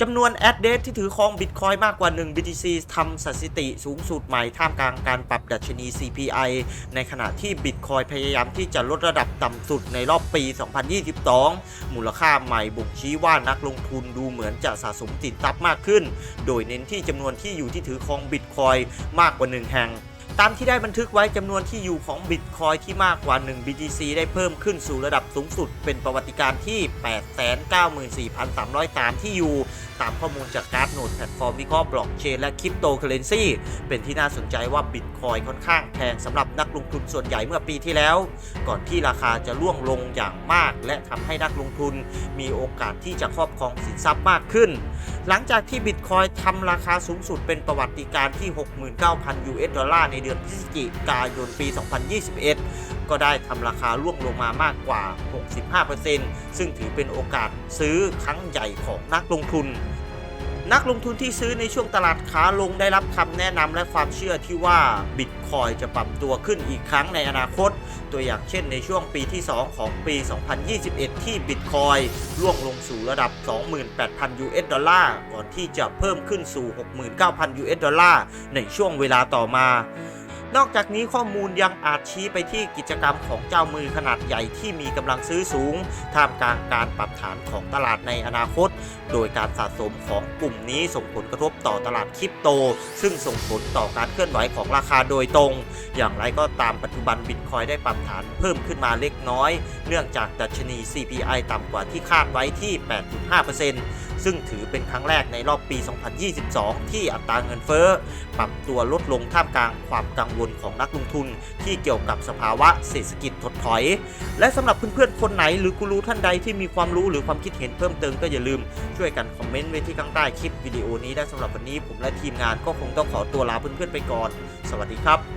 จำนวนแอดเดที่ถือครองบิตคอยมากกว่า 1 BTC ทำสถิติสูงสุดใหม่ท่ามกลางการปรับดัชนี CPI ในขณะที่บิตคอยพยายามที่จะลดระดับต่ำสุดในรอบปี 2022 มูลค่าใหม่บ่งชี้ว่านักลงทุนดูเหมือนจะสะสมสินทรัพย์มากขึ้น โดยเน้นที่จำนวนที่อยู่ที่ถือครองบิตคอยมากกว่า 1 แห่ง ตามที่ได้บันทึกไว้จำนวนที่อยู่ของบิตคอยที่มากกว่า 1 BTC ได้เพิ่มขึ้นสู่ระดับสูงสุด เป็นประวัติการณ์ที่ 894,303 ที่อยู่ ตามข้อมูลจากการ์ดโนดแพลตฟอร์มวิเคราะห์บล็อกเชนและคริปโตเคอเรนซีเป็นที่น่าสนใจว่าบิตคอยค่อนข้างแพงสำหรับนักลงทุนส่วนใหญ่เมื่อปีที่แล้ว ก่อนที่ราคาจะร่วงลงอย่างมาก และทำให้นักลงทุนมีโอกาสที่จะครอบครองสินทรัพย์มากขึ้น หลังจากที่บิตคอยทำราคาสูงสุดเป็นประวัติการณ์ที่ 69,000 US ดอลลาร์ในเดือนพฤศจิกายนปี 2021 ก็ได้ทำราคาร่วงลงมามากกว่า 65%ซึ่งถือเป็นโอกาสซื้อครั้งใหญ่ของนักลงทุน นักลงทุนที่ซื้อในช่วงตลาดขาลงได้รับคำแนะนำและความเชื่อที่ว่าบิตคอยจะปรับตัวขึ้นอีกครั้งในอนาคต ตัวอย่างเช่นในช่วงปีที่ 2 ของปี 2021 ที่บิตคอยล่วงลงสู่ระดับ 28,000 US ดอลลาร์ก่อนที่จะเพิ่มขึ้นสู่ 69,000 US ดอลลาร์ในช่วงเวลาต่อมา นอกจากนี้ข้อมูลยังอาจชี้ไปที่กิจกรรมของเจ้ามือขนาดใหญ่ที่มีกำลังซื้อสูง ท่ามกลางการปรับฐานของตลาดในอนาคต โดยการสะสมของกลุ่มนี้ส่งผลกระทบต่อตลาดคริปโต ซึ่งส่งผลต่อการเคลื่อนไหวของราคาโดยตรง อย่างไรก็ตามปัจจุบันบิตคอยได้ปรับฐานเพิ่มขึ้นมาเล็กน้อย เนื่องจากดัชนี CPI ต่ำกว่าที่คาดไว้ที่ 8.5% ซึ่งถือเป็นครั้งแรกในรอบปี 2022 ที่อัตราเงินเฟ้อ ปรับตัวลดลงท่ามกลางความกังวลของนักลงทุน ที่เกี่ยวกับสภาวะเศรษฐกิจถดถอย และสำหรับเพื่อนๆคนไหน หรือกูรูท่านใดที่มีความรู้หรือความคิดเห็นเพิ่มเติมก็อย่าลืมช่วยกันคอมเมนต์ไว้ที่ข้างใต้คลิปวิดีโอนี้ได้สำหรับวันนี้ผมและทีมงานก็คงต้องขอตัวลาเพื่อนๆไปก่อน สวัสดีครับ